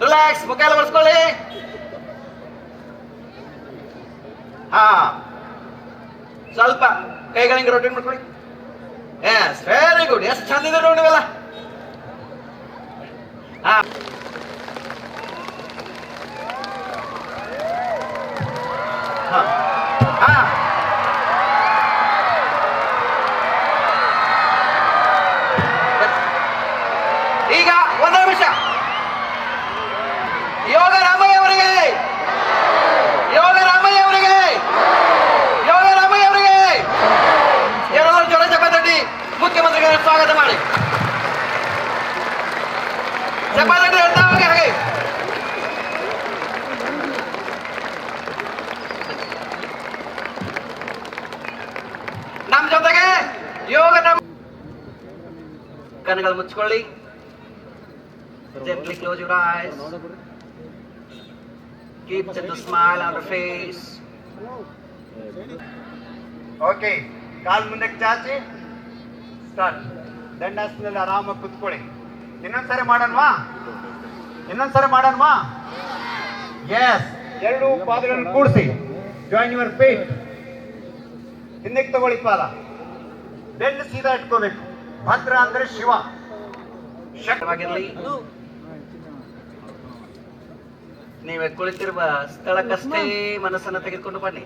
Relax ಮುಖ ಎಲ್ಲ ಬರ್ಸ್ಕೊಳ್ಳಿ ಹಾ. ಸ್ವಲ್ಪ ಕೈಗಳಿಂಗ್ ರೊಟೇಟ್ ಮಾಡ್ಕೊಳ್ಳಿ. ಎಸ್ ವೆರಿ ಗುಡ್ ಎಷ್ಟು ಚಂದ ಇದೆ ನೋಡಿವಲ್ಲ ಹಾ. ಈಗ ಒಂದು ನಿಮಿಷ. ಯೋಗ ರಾಮಯ್ಯ ಅವರಿಗೆ ಯೋಗ ರಾಮಯ್ಯ ಅವರಿಗೆ ಯೋಗ ರಾಮಯ್ಯ ಅವರಿಗೆ ಎಲ್ಲರೂ ಜೋರ ಚಪಾತಡ್ಡಿ ಮುಖ್ಯಮಂತ್ರಿಗಳ ಸ್ವಾಗತ ಮಾಡಿ. ಚಪಾತಡ್ಡಿ ಎಂತ ನಮ್ಮ ಜೊತೆಗೆ ಯೋಗ ನಮ್ಮ ಕಣ್ಣುಗಳು ಮುಚ್ಕೊಳ್ಳಿ. Gently. Keep the smile on the face. Okay ಕಾಲ್ ಮುಂದಕ್ಕೆ ಚಾಚಿ. ಸ್ಟಾರ್ಟ್ ದಂಡಾಸನದಲ್ಲಿ ಆರಾಮಾಗಿ ಕುತ್ಕೊಳ್ಳಿ. ಇನ್ನೊಂದ್ಸರಿ ಮಾಡೋಣವಾ? ಇನ್ನೊಂದ್ಸರಿ ಮಾಡೋಣವಾ? ಎಸ್ ಎರಡು ಪಾದಗಳನ್ನು ಕೂಡಿಸಿ. ಜಾಯಿನ್ ಯುವರ್ ಪೇಟ್ ಹಿಂದಕ್ಕೆ ತಗೊಳ್ಳಿ ಪಾದ. ಬೆನ್ನು ಸೀದಾ ಇಟ್ಕೋಬೇಕು. ಭದ್ರ ಅಂದ್ರೆ ಶಿವ. ಶಕ್ತವಾಗಿರ್ಲಿ. ನೀವೇ ಕುಳಿತಿರುವ ಸ್ಥಳಕ್ಕಷ್ಟೇ ಮನಸ್ಸನ್ನು ತೆಗೆದುಕೊಂಡು ಬನ್ನಿ.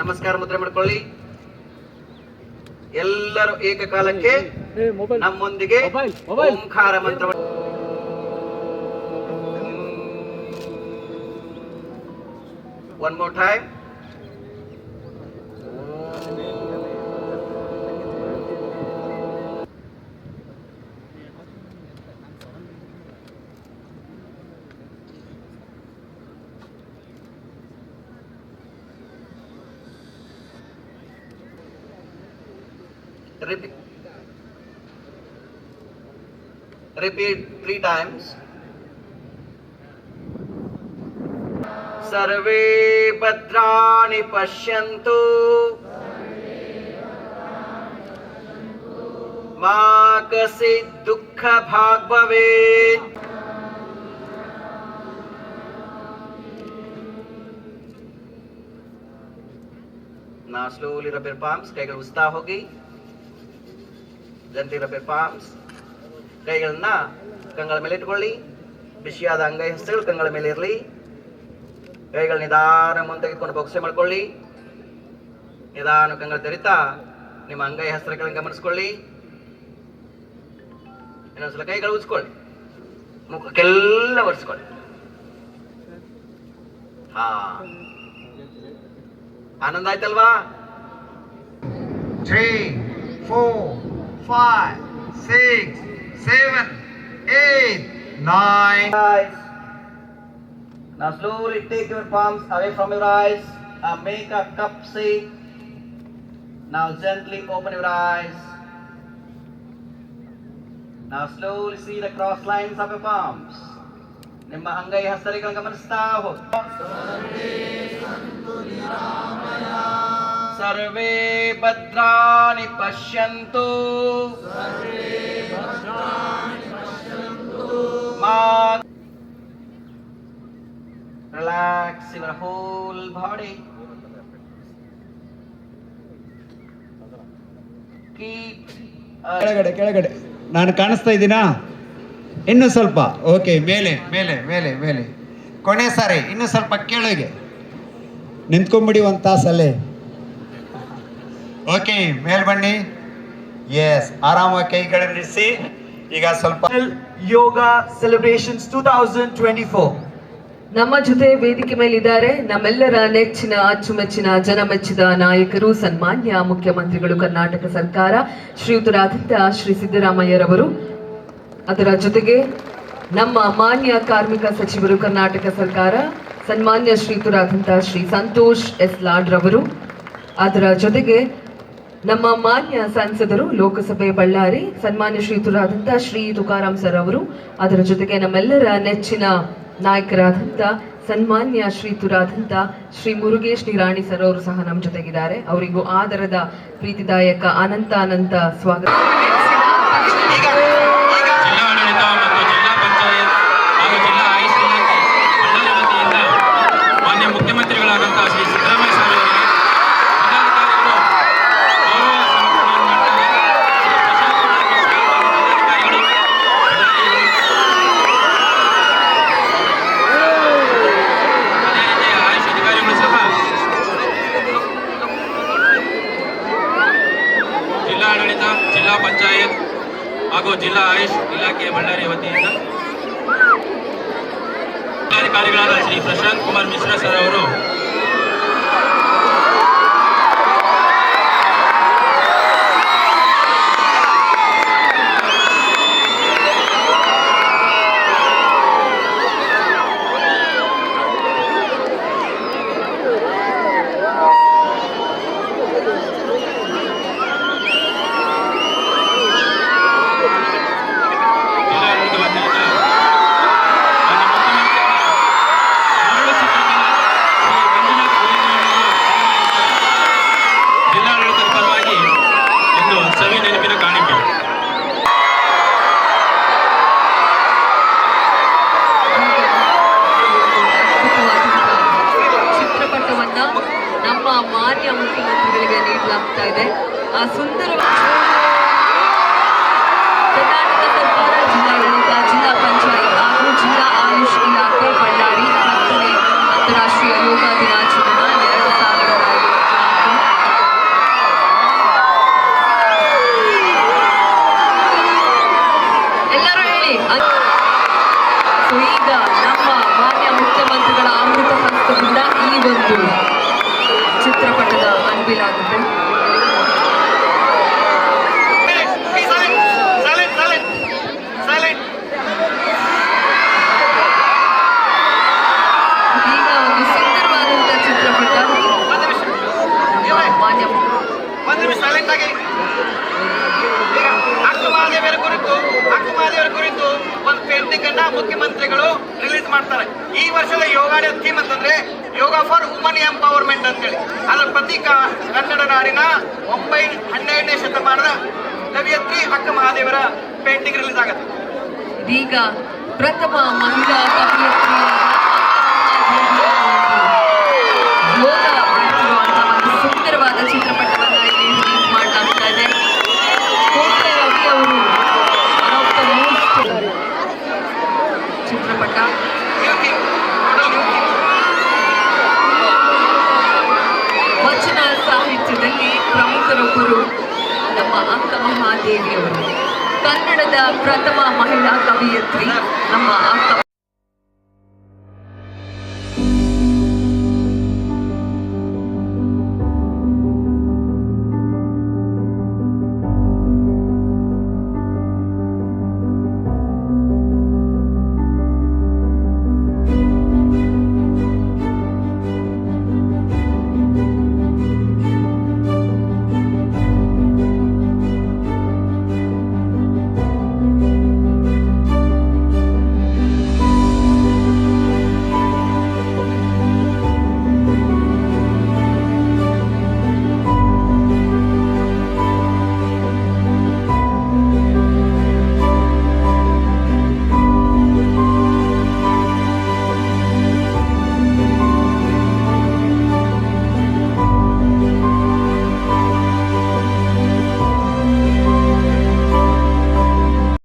ನಮಸ್ಕಾರ ಮುದ್ರೆ ಮಾಡ್ಕೊಳ್ಳಿ. ಎಲ್ಲರೂ ಏಕಕಾಲಕ್ಕೆ ನಮ್ಮೊಂದಿಗೆ ಓಂಕಾರ ಮಂತ್ರ one more time repeat repeat three times सर्वे भद्राणि पश्यन्तु मा कश्चित् दुःखभाग् भवेत् Now slowly rub your palms, take usta hogi. Rub your palms ಕೈಗಳನ್ನ ಕಂಗಳ ಮೇಲೆ ಇಟ್ಕೊಳ್ಳಿ ಬಿಸಿಯಾದ ಅಂಗೈ ಹಸ್ತಗಳು ಕಂಗಳ ಮೇಲೆ ಇರಲಿ. ಕೈಗಳು ನಿಧಾನ ಮುಂದೆ ತೆಗೆದುಕೊಂಡು ಬೊಕ್ಸೆ ಮಾಡ್ಕೊಳ್ಳಿ. ನಿಧಾನ ಕಂಗಳ ತೆರಿತಾ ನಿಮ್ಮ ಅಂಗೈ ಹಸ್ತಗಳನ್ನು ಗಮನಿಸ್ಕೊಳ್ಳಿ. ಇನ್ನೊಂದ್ಸಲ ಕೈಗಳು ಉಜ್ಕೊಳ್ಳಿ. ಮುಖಕ್ಕೆಲ್ಲ ಒರೆಸ್ಕೊಳ್ಳಿ. ಹಾ. ಆನಂದ ಆಯ್ತಲ್ವಾ? Three four Five six seven eight nine eyes. Now slowly take your palms away from your eyes. Uh, make a cup shape. Now gently open your eyes. Now slowly see the cross lines of your palms. ನಿಮ್ಮ ಅಂಗೈ ಹಸ್ತರಿಗಳನ್ನು ಗಮನಿಸ್ತಾ ಹೋಗಿ ಭದ್ರಾಣಿ ಪಶ್ಯಂತು. ಮಾ Relax your whole body. Keep ಕೆಳಗಡೆ ಕೆಳಗಡೆ. ನಾನು ಕಾಣಿಸ್ತಾ ಇದ್ದೀನಾ? ಇನ್ನು ಸ್ವಲ್ಪ. ಓಕೆ, ಮೇಲೆ ಮೇಲೆ ಮೇಲೆ ಮೇಲೆ. ಕೊನೆ ಸಾರಿ, ಇನ್ನು ಸ್ವಲ್ಪ ಕೆಳಗೆ. ನಿಂತ್ಕೊಂಬಿಡಿ ಒಂದು ತಾಸಲ್ಲೇ. ಓಕೆ ಮೇಲ್ ಬನ್ನಿ. ಎಸ್ ಆರಾಮಾಗಿ ಕೈಗಳನ್ನಿರಿಸಿ ಈಗ ಸ್ವಲ್ಪ yoga celebrations two thousand twenty four ನಮ್ಮ ಜೊತೆ ವೇದಿಕೆ ಮೇಲಿದ್ದಾರೆ ನಮ್ಮೆಲ್ಲರ ನೆಚ್ಚಿನ ಅಚ್ಚುಮೆಚ್ಚಿನ ಜನಮೆಚ್ಚಿದ ನಾಯಕರು ಸನ್ಮಾನ್ಯ ಮುಖ್ಯಮಂತ್ರಿಗಳು ಕರ್ನಾಟಕ ಸರ್ಕಾರ ಶ್ರೀಯುತರಾದಂಥ ಶ್ರೀ ಸಿದ್ದರಾಮಯ್ಯರವರು. ಅದರ ಜೊತೆಗೆ ನಮ್ಮ ಮಾನ್ಯ ಕಾರ್ಮಿಕ ಸಚಿವರು ಕರ್ನಾಟಕ ಸರ್ಕಾರ ಸನ್ಮಾನ್ಯ ಶ್ರೀಯುತರಾದಂಥ ಶ್ರೀ ಸಂತೋಷ್ ಎಸ್ ಲಾಡ್ರವರು. ಅದರ ಜೊತೆಗೆ ನಮ್ಮ ಮಾನ್ಯ ಸಂಸದರು, ಲೋಕಸಭೆ ಬಳ್ಳಾರಿ, ಸನ್ಮಾನ್ಯ ಶ್ರೀಯುತರಾದಂಥ ಶ್ರೀ ತುಕಾರಾಮ್ ಸರ್ ಅವರು. ಅದರ ಜೊತೆಗೆ ನಮ್ಮೆಲ್ಲರ ನೆಚ್ಚಿನ ನಾಯಕರಾದಂಥ ಸನ್ಮಾನ್ಯ ಶ್ರೀಯುತರಾದಂಥ ಶ್ರೀ ಮುರುಗೇಶ್ ನಿರಾಣಿ ಸರ್ ಅವರು ಸಹ ನಮ್ಮ ಜೊತೆಗಿದ್ದಾರೆ. ಅವರಿಗೂ ಆದರದ ಪ್ರೀತಿದಾಯಕ ಅನಂತ ಅನಂತ ಸ್ವಾಗತ ಜಿಲ್ಲಾ ಆಯುಷ್ ಇಲಾಖೆ ಬಳ್ಳಾರಿ ವತಿಯಿಂದ ಜಿಲ್ಲಾಧಿಕಾರಿಗಳಾದ ಶ್ರೀ ಪ್ರಶಾಂತ್ ಕುಮಾರ್ ಮಿಶ್ರಾ ಸರ್ ಅವರು ಆ ಸುಂದರವಾದ ಕರ್ನಾಟಕ ಜಿಲ್ಲಾ ಆಯುಷ್ ಇಲಾಖೆ, ಬಳ್ಳಾರಿ, ಹತ್ತನೇ ಅಂತಾರಾಷ್ಟ್ರೀಯ ಯೋಗ ದಿನಾಚರಣೆ ಎರಡು ಎಲ್ಲರೂ ಹೇಳಿ. ನಮ್ಮ ಮಾನ್ಯ ಮುಖ್ಯಮಂತ್ರಿಗಳ ಅಮೃತ ಈ ಒಂದು ಚಿತ್ರಪಟದ ಅನ್ಬಿಲಾಗುತ್ತೆ Silent, silent, silent. ಈಗ ಒಂದು ಸುಂದರವಾದಂಥ ಚಿತ್ರಪಟ ಒಂದು ನಿಮಿಷ ನಮ್ಮ ಮಾನ್ಯ ಒಂದು ನಿಮಿಷ ಸೈಲೆಂಟ್ ಆಗಿ ಈಗ ಅಕ್ಕ ಮಹಾದೇವರ ಕುರಿತು ಅಕ್ಕ ಮಹಾದೇವರ ಕುರಿತು ಒಂದು ಪೇಂಟಿಂಗ್ ಅನ್ನ ಮುಖ್ಯಮಂತ್ರಿಗಳು ರಿಲೀಸ್ ಮಾಡ್ತಾರೆ. ಈ ವರ್ಷದ ಯೋಗಾಡಿ ಥೀಮ್ ಅಂತಂದ್ರೆ ಯೋಗ ಫಾರ್ ವುಮನ್ ಎಂಪವರ್ಮೆಂಟ್ ಅಂತೇಳಿ. ಅದರ ಪ್ರತಿ ಕನ್ನಡ ನಾಡಿನ ಒಂಬೈ ಹನ್ನೆರಡನೇ ಶತಮಾನದ ಕವಿಯತ್ರಿ ಅಕ್ಕ ಮಹಾದೇವರ ಪೇಂಟಿಂಗ್ ರಿಲೀಸ್ ಆಗುತ್ತೆ. ಈಗ ಪ್ರಥಮ ಮಹಿಳಾ ಯೋಗ ಮಾಡಿರುವಂತಹ ಒಂದು ಸುಂದರವಾದ ಚಿತ್ರಪಟವನ್ನ ಇಲ್ಲಿ ರಿಲೀಸ್ ಮಾಡಲಾಗ್ತಾ ಇದೆ ಕೋಟೆ ರವಿ ಅವರು one of the most ಚಿತ್ರಪಟ new theme total new theme ವಚನ ಸಾಹಿತ್ಯದಲ್ಲಿ ಪ್ರಮುಖರೊಬ್ಬರು ನಮ್ಮ ಅಕ್ಕ ಮಹಾದೇವಿಯವರು ಕನ್ನಡದ ಪ್ರಥಮ ಮಹಿಳಾ ಕವಿಯತ್ರಿ ನಮ್ಮ ಅಕ್ಕ